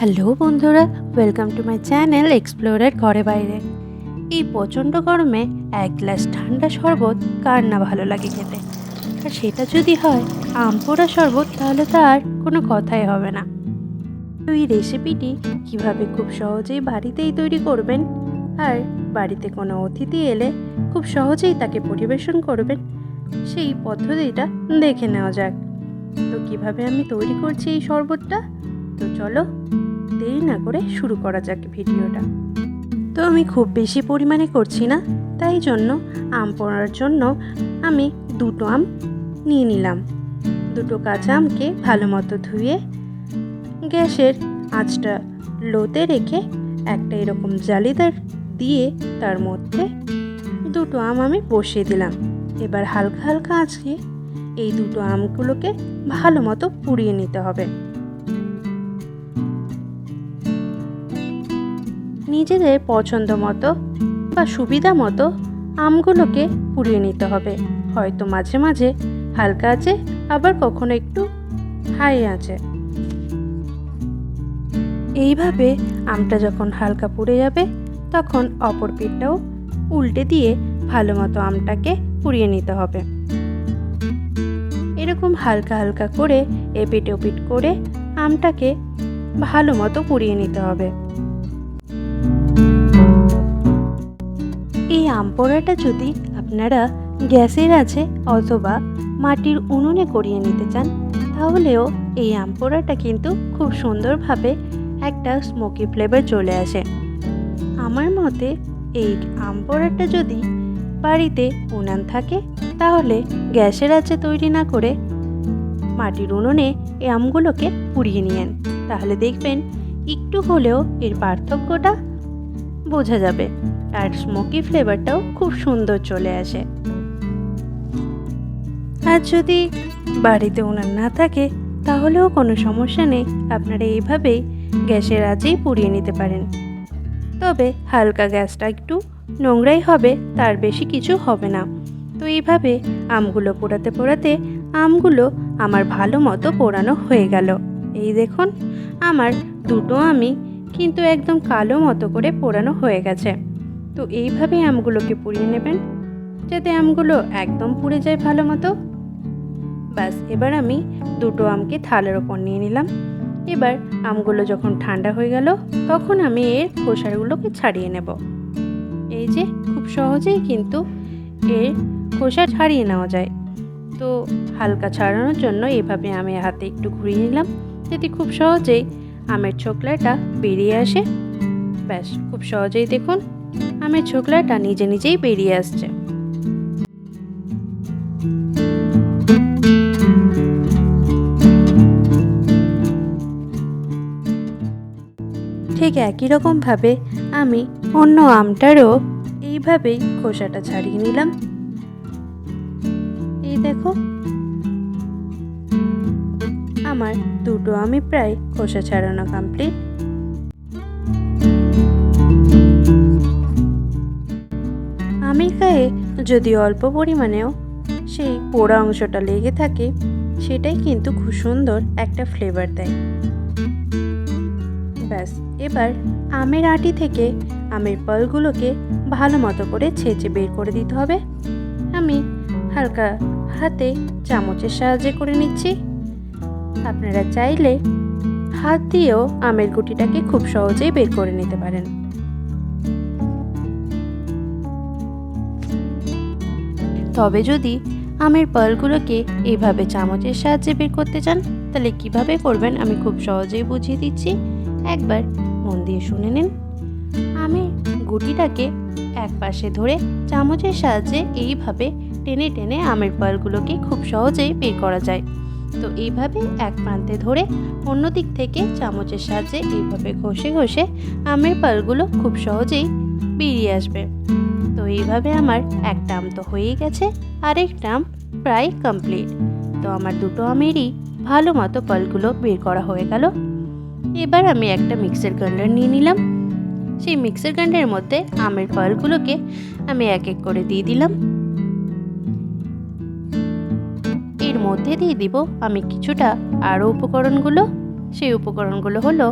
Hello বন্ধুরা welcome to my channel explorer ঘরে বাইরে। এই প্রচণ্ড গরমে এক গ্লাস ঠান্ডা শরবত কার না ভালো লাগে খেতে? আর সেটা যদি হয়, আম পোড়া শরবত, তাহলে তো আর কোনো কথাই হবে না। তো এই রেসিপিটি কীভাবে খুব সহজেই বাড়িতেই তৈরি করবেন? আর বাড়িতে কোনো অতিথি এলে খুব সহজেই তাকে পরিবেশন করবেন? সেই পদ্ধতিটা দেখে নেওয়া যাক। তো কীভাবে আমি তৈরি করছি এই শরবতটা? তো চলো দেরি না করে শুরু করা যাক ভিডিওটা। তো আমি খুব বেশি পরিমাণে করছি না, তাই জন্য আম পোড়ার জন্য আমি দুটো আম নিয়ে নিলাম। দুটো কাঁচা আমকে ভালো মতো ধুয়ে গ্যাসের আঁচটা লোতে রেখে একটা এরকম জালিদার দিয়ে তার মধ্যে দুটো আম আমি বসিয়ে দিলাম। এবার হালকা হালকা আঁচকে এই দুটো আমগুলোকে ভালো মতো পুড়িয়ে নিতে হবে। নিজেদের পছন্দ মতো বা সুবিধা মতো আমগুলোকে পুড়িয়ে নিতে হবে। হয়তো মাঝে মাঝে হালকা আছে, আবার কখনো একটু হাই আছে। এইভাবে আমটা যখন হালকা পুড়ে যাবে, তখন অপর পিঠটাও উল্টে দিয়ে ভালো মতো আমটাকে পুড়িয়ে নিতে হবে। এরকম হালকা হালকা করে এপিট ওপিট করে আমটাকে ভালো মতো পুড়িয়ে নিতে হবে। আম পোড়াটা যদি আপনারা গ্যাসের আছে অথবা মাটির উনুনে করিয়ে নিতে চান, তাহলেও এই আম পোড়াটা কিন্তু খুব সুন্দরভাবে একটা স্মোকি ফ্লেভার চলে আসে। আমার মতে এই আম পোড়াটা যদি বাড়িতে উনান থাকে, তাহলে গ্যাসের আছে তৈরি না করে মাটির উনুনে এই আমগুলোকে পুড়িয়ে নিয়েন। তাহলে দেখবেন একটু হলেও এর পার্থক্যটা বোঝা যাবে। আর স্মোকি ফ্লেভারটাও খুব সুন্দর চলে আসে। আর যদি বাড়িতে উনান না থাকে, তাহলেও কোনো সমস্যা নেই। আপনারা এইভাবেই গ্যাসের আজেই পুড়িয়ে নিতে পারেন। তবে হালকা গ্যাসটা একটু নোংরাই হবে, তার বেশি কিছু হবে না। তো এইভাবে আমগুলো পোড়াতে পোড়াতে আমগুলো আমার ভালো মতো পোড়ানো হয়ে গেল। এই দেখুন, আমার দুটো আমি কিন্তু একদম কালো মতো করে পোড়ানো হয়ে গেছে। তো এইভাবে আমগুলোকে পুড়িয়ে নেবেন, যাতে আমগুলো একদম পুড়ে যায় ভালো মতো। ব্যাস, এবার আমি দুটো আমকে থালের ওপর নিয়ে নিলাম। এবার আমগুলো যখন ঠান্ডা হয়ে গেল, তখন আমি এর খোসাগুলোকে ছাড়িয়ে নেব। এই যে, খুব সহজেই কিন্তু এর খোসা ছাড়িয়ে নেওয়া যায়। তো হালকা ছাড়ানোর জন্য এভাবে আমি হাতে একটু ঘুরিয়ে নিলাম, যাতে খুব সহজেই আমের ছোকলাটা বেরিয়ে আসে। ব্যাস, খুব সহজেই দেখুন, আমের ছোকলাটা নিজে নিজেই বেরিয়ে আসছে। ঠিক একই রকমভাবে আমি অন্য আমটারও এইভাবেই খোসাটা ছাড়িয়ে নিলাম। এই দেখো আমার, দুটো আমি প্রায় খোসা ছাড়ানো কমপ্লিট আমের গায়ে যদি অল্প পরিমাণেও সেই পোড়া অংশটা লেগে থাকে, সেটাই কিন্তু খুব সুন্দর একটা ফ্লেভার দেয়। ব্যাস, এবার আমের আটি থেকে আমের ফলগুলোকে ভালো মতো করে ছেঁচে বের করে দিতে হবে। আমি হালকা হাতে চামচের সাহায্যে করে নিচ্ছি। আপনারা চাইলে হাত দিয়েও আমের গুটিটাকে খুব সহজেই বের করে নিতে পারেন। তবে যদি আমের পালগুলোকে এইভাবে চামচের সাহায্যে বের করতে চান, তাহলে কীভাবে করবেন আমি খুব সহজেই বুঝিয়ে দিচ্ছি। একবার মন দিয়ে শুনে নিন। আমি গুটিটাকে এক পাশে ধরে চামচের সাহায্যে এইভাবে টেনে টেনে আমের পালগুলোকে খুব সহজেই বের করা যায়। তো এইভাবে এক প্রান্তে ধরে অন্য দিক থেকে চামচের সাহায্যে এইভাবে ঘষে ঘষে আমের পালগুলো খুব সহজেই বেরিয়ে আসবে। তো এইভাবে আমার একটা আম তো হয়েই গেছে আরেকটা আম প্রায় কমপ্লিট তো আমার দুটো আমেরই ভালো মতো পালগুলো বের করা হয়ে গেল। এবার আমি একটা মিক্সার গ্রাইন্ডার নিয়ে নিলাম। সেই মিক্সার গ্রাইন্ডারের মধ্যে আমের পালগুলোকে আমি এক এক করে দিয়ে দিলাম। মধ্যে দিয়ে দিব আমি কিছুটা আরও উপকরণগুলো। সেই উপকরণগুলো হলো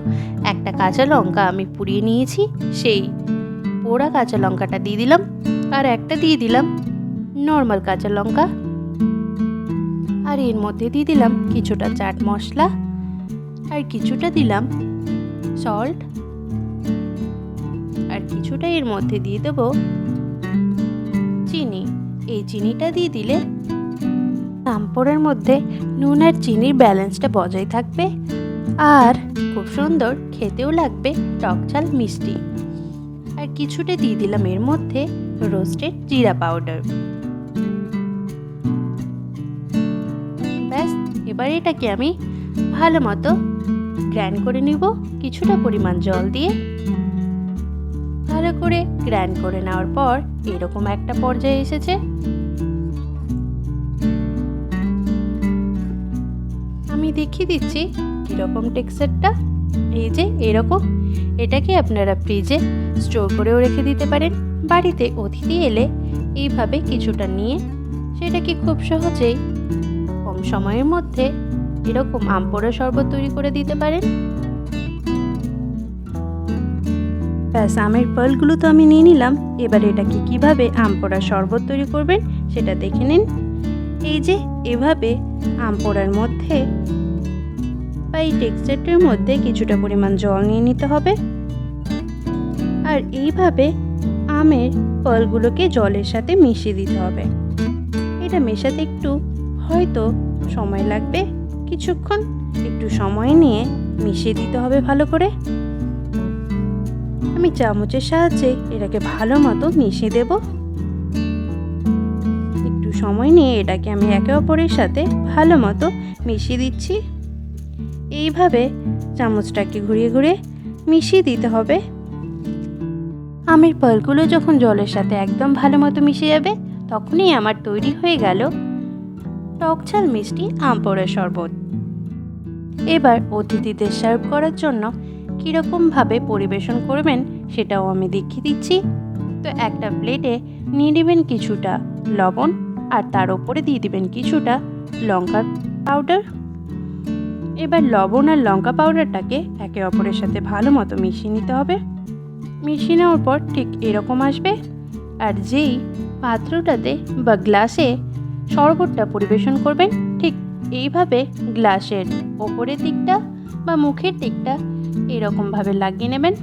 একটা কাঁচা লঙ্কা আমি পুড়িয়ে নিয়েছি, সেই পোড়া কাঁচা লঙ্কাটা দিয়ে দিলাম আর একটা দিয়ে দিলাম নর্মাল কাঁচা লঙ্কা। আর এর মধ্যে দিয়ে দিলাম কিছুটা চাট মশলা আর কিছুটা দিলাম সল্ট। আর কিছুটা এর মধ্যে দিয়ে দেবো চিনি। এই চিনিটা দিয়ে দিলে পাঁপড়ের মধ্যে নুন আর চিনির ব্যালেন্সটা বজায় থাকবে আর খুব সুন্দর খেতেও লাগবে টক ঝাল মিষ্টি। আর কিছুটা দিয়ে দিলাম এর মধ্যে রোস্টেড জিরা পাউডার। ব্যাস, এবার এটাকে আমি ভালো মতো গ্র্যান্ড করে নিব, কিছুটা পরিমাণ জল দিয়ে। ভালো করে গ্র্যান্ড করে নেওয়ার পর এরকম একটা পর্যায়ে এসেছে। আমি দেখিয়ে দিচ্ছি কীরকম টেক্সচারটা। এই যে এরকম। এটাকে আপনারা ফ্রিজে স্টোর করেও রেখে দিতে পারেন। বাড়িতে অতিথি এলে এইভাবে কিছুটা নিয়ে সেটাকে খুব সহজেই কম সময়ের মধ্যে এরকম আম পোড়া শরবত তৈরি করে দিতে পারেন। ব্যাস, আমের ফলগুলো তো আমি নিয়ে নিলাম। এবার এটাকে কীভাবে আম পোড়া শরবত তৈরি করবেন সেটা দেখে নিন। এই যে এভাবে আম পোড়ার মধ্যে বা এই টেক্সচারটির মধ্যে কিছুটা পরিমাণ জল নিয়ে নিতে হবে। আর এইভাবে আমের ফলগুলোকে জলের সাথে মিশিয়ে দিতে হবে। এটা মেশাতে একটু হয়তো সময় লাগবে। কিছুক্ষণ একটু সময় নিয়ে মিশিয়ে দিতে হবে ভালো করে। আমি চামচের সাহায্যে এটাকে ভালো মতো মিশিয়ে দেব। সময় নিয়ে এটাকে আমি একে অপরের সাথে ভালো মতো মিশিয়ে দিচ্ছি। এইভাবে চামচটাকে ঘুরিয়ে ঘুরিয়ে মিশিয়ে দিতে হবে। আমের ফলগুলো যখন জলের সাথে একদম ভালো মতো মিশে যাবে, তখনই আমার তৈরি হয়ে গেল টক ঝাল মিষ্টি আম শরবত। এবার অতিথিদের সার্ভ করার জন্য কীরকমভাবে পরিবেশন করবেন সেটাও আমি দেখিয়ে দিচ্ছি। তো একটা প্লেটে নিয়ে নেবেন কিছুটা লবণ। আর তার ওপরে দিয়ে দিবেন কিছুটা লঙ্কার পাউডার এবার লবণ আর লঙ্কা পাউডারটাকে একে অপরের সাথে ভালো মতো মিশিয়ে নিতে হবে। মিশিয়ে নেওয়ার পর ঠিক এরকম আসবে। আর যেই পাত্রটাতে বা গ্লাসে শরবতটা পরিবেশন করবেন, ঠিক এইভাবে গ্লাসের ওপরের দিকটা বা মুখের দিকটা এরকমভাবে লাগিয়ে নেবেন।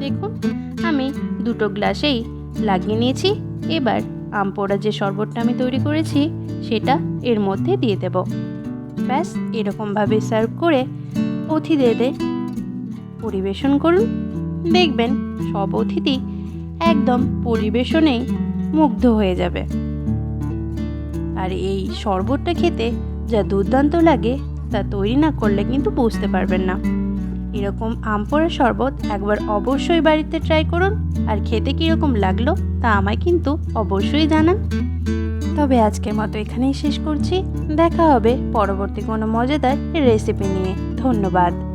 দেখুন, আমি দুটো গ্লাসেই লাগিয়ে নিয়েছি। এবার আম পোড়া যে শরবতটা আমি তৈরি করেছি, সেটা এর মধ্যে দিয়ে দেব। ব্যাস, এরকমভাবে সার্ভ করে অতিথিদের পরিবেশন করুন। দেখবেন সব অতিথি একদম পরিবেশনেই মুগ্ধ হয়ে যাবে। আর এই শরবতটা খেতে যা দুর্দান্ত লাগে, তা তৈরি না করলে কিন্তু বুঝতে পারবেন না। এরকম আম পোড়া শরবত একবার অবশ্যই বাড়িতে ট্রাই করুন। আর খেতে কীরকম লাগল তা আমায় কিন্তু অবশ্যই জানান। তবে আজকের মতো এখানেই শেষ করছি। দেখা হবে পরবর্তী কোনো মজাদার রেসিপি নিয়ে। ধন্যবাদ।